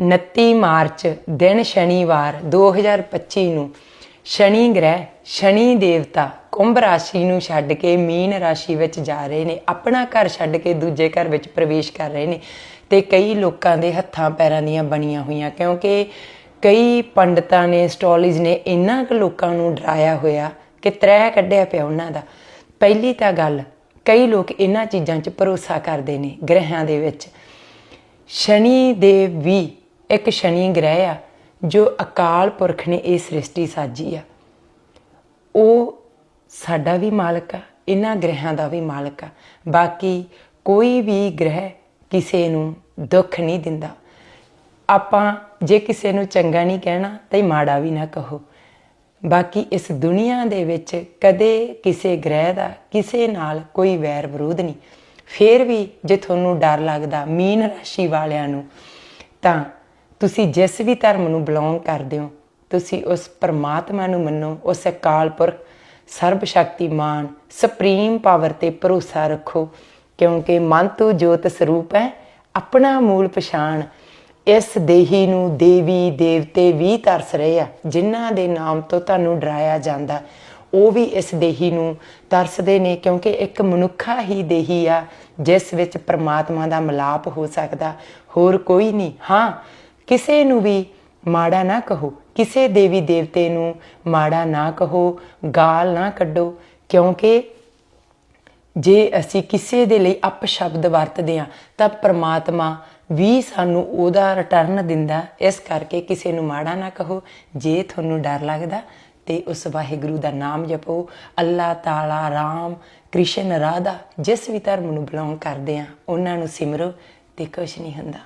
29 March ਦਿਨ ਸ਼ਨੀਵਾਰ 2025 ਨੂੰ ਸ਼ਨੀ ਗ੍ਰਹਿ, ਸ਼ਨੀ ਦੇਵਤਾ ਕੁੰਭ ਰਾਸ਼ੀ ਨੂੰ ਛੱਡ ਕੇ ਮੀਨ ਰਾਸ਼ੀ ਵਿੱਚ ਜਾ ਰਹੇ ਨੇ। ਆਪਣਾ ਘਰ ਛੱਡ ਕੇ ਦੂਜੇ ਘਰ ਵਿੱਚ ਪ੍ਰਵੇਸ਼ ਕਰ ਰਹੇ ਨੇ ਤੇ ਕਈ ਲੋਕਾਂ ਦੇ ਹੱਥਾਂ ਪੈਰਾਂ ਦੀਆਂ ਬਣੀਆਂ ਹੋਈਆਂ, ਕਿਉਂਕਿ ਕਈ ਪੰਡਤਾਂ ਨੇ ਐਸਟ੍ਰੋਲੋਜੀ ਨੇ ਇੰਨਾ ਕੁ ਲੋਕਾਂ ਨੂੰ ਡਰਾਇਆ ਹੋਇਆ ਕਿ ਤ੍ਰਹਿ ਕੱਢਿਆ ਪਿਆ ਉਹਨਾਂ ਦਾ। ਪਹਿਲੀ ਤਾਂ ਗੱਲ, ਕਈ ਲੋਕ ਇਹਨਾਂ ਚੀਜ਼ਾਂ 'ਚ ਭਰੋਸਾ ਕਰਦੇ ਨੇ ਗ੍ਰਹਿਆਂ ਦੇ ਵਿੱਚ। ਸ਼ਨੀ ਦੇਵ ਵੀ ਇੱਕ ਸ਼ਨੀ ਗ੍ਰਹਿ ਆ, ਜੋ ਅਕਾਲ ਪੁਰਖ ਨੇ ਇਹ ਸ੍ਰਿਸ਼ਟੀ ਸਾਜੀ ਆ। ਉਹ ਸਾਡਾ ਵੀ ਮਾਲਕ ਆ, ਇਹਨਾਂ ਗ੍ਰਹਿਆਂ ਦਾ ਵੀ ਮਾਲਕ ਆ। ਬਾਕੀ ਕੋਈ ਵੀ ਗ੍ਰਹਿ ਕਿਸੇ ਨੂੰ ਦੁੱਖ ਨਹੀਂ ਦਿੰਦਾ। ਆਪਾਂ ਜੇ ਕਿਸੇ ਨੂੰ ਚੰਗਾ ਨਹੀਂ ਕਹਿਣਾ, ਤਾਂ ਮਾੜਾ ਵੀ ਨਾ ਕਹੋ। ਬਾਕੀ ਇਸ ਦੁਨੀਆ ਦੇ ਵਿੱਚ ਕਦੇ ਕਿਸੇ ਗ੍ਰਹਿ ਦਾ, ਕਿਸੇ ਨਾਲ ਕੋਈ ਵੈਰ ਵਿਰੋਧ ਨਹੀਂ। ਫੇਰ ਵੀ ਜੇ ਤੁਹਾਨੂੰ ਡਰ ਲੱਗਦਾ ਮੀਨ ਰਾਸ਼ੀ ਵਾਲਿਆਂ ਨੂੰ, ਤਾਂ ਤੁਸੀਂ ਜਿਸ ਵੀ ਧਰਮ ਨੂੰ ਬਿਲੋਂਗ ਕਰਦੇ ਹੋ, ਤੁਸੀਂ ਉਸ ਪਰਮਾਤਮਾ ਨੂੰ ਮੰਨੋ, ਉਸ ਅਕਾਲ ਪੁਰਖ ਸਰਬ ਸ਼ਕਤੀਮਾਨ ਸੁਪਰੀਮ ਪਾਵਰ ਤੇ ਭਰੋਸਾ ਰੱਖੋ, ਕਿਉਂਕਿ ਮਨ ਤੋਂ ਜੋਤ ਸਰੂਪ ਹੈ, ਆਪਣਾ ਮੂਲ ਪਛਾਣ, ਇਸ ਦੇਹੀ ਨੂੰ ਦੇਵੀ ਦੇਵਤੇ ਵੀ ਤਰਸ ਰਹੇ ਆ, ਜਿਨ੍ਹਾਂ ਦੇ ਨਾਮ ਤੋਂ ਤੁਹਾਨੂੰ ਡਰਾਇਆ ਜਾਂਦਾ, ਉਹ ਵੀ ਇਸ ਦੇਹੀ ਨੂੰ ਤਰਸਦੇ ਨੇ, ਕਿਉਂਕਿ ਇੱਕ ਮਨੁੱਖਾ ਹੀ ਦੇਹੀ ਆ, ਜਿਸ ਵਿੱਚ ਪ੍ਰਮਾਤਮਾ ਦਾ ਮਿਲਾਪ ਹੋ ਸਕਦਾ, ਹੋਰ ਕੋਈ ਨਹੀਂ। ਹਾਂ ਕਿਸੇ ਨੂੰ ਵੀ ਮਾੜਾ ਨਾ ਕਹੋ, ਕਿਸੇ ਦੇਵੀ ਦੇਵਤੇ ਨੂੰ ਮਾੜਾ ਨਾ ਕਹੋ, ਗਾਲ ਨਾ ਕੱਢੋ, ਕਿਉਂਕਿ ਜੇ ਅਸੀਂ ਕਿਸੇ ਦੇ ਲਈ ਅਪਸ਼ਬਦ ਵਰਤਦੇ ਹਾਂ, ਤਾਂ ਪ੍ਰਮਾਤਮਾ ਵੀ ਸਾਨੂੰ ਉਹਦਾ ਰਿਟਰਨ ਦਿੰਦਾ, ਇਸ ਕਰਕੇ ਕਿਸੇ ਨੂੰ ਮਾੜਾ ਨਾ ਕਹੋ, ਜੇ ਤੁਹਾਨੂੰ ਡਰ ਲੱਗਦਾ, ਤੇ ਉਸ ਵਾਹਿਗੁਰੂ ਦਾ ਨਾਮ ਜਪੋ। ਅੱਲਾਹ ਤਾਲਾ, ਰਾਮ, ਕ੍ਰਿਸ਼ਨ, ਰਾਧਾ, ਜਿਸ ਵੀ ਧਰਮ ਨੂੰ ਬਿਲੋਂਗ ਕਰਦੇ ਆ ਉਹਨਾਂ ਨੂੰ ਸਿਮਰੋ ਤੇ ਕੁਝ ਨਹੀਂ ਹੁੰਦਾ।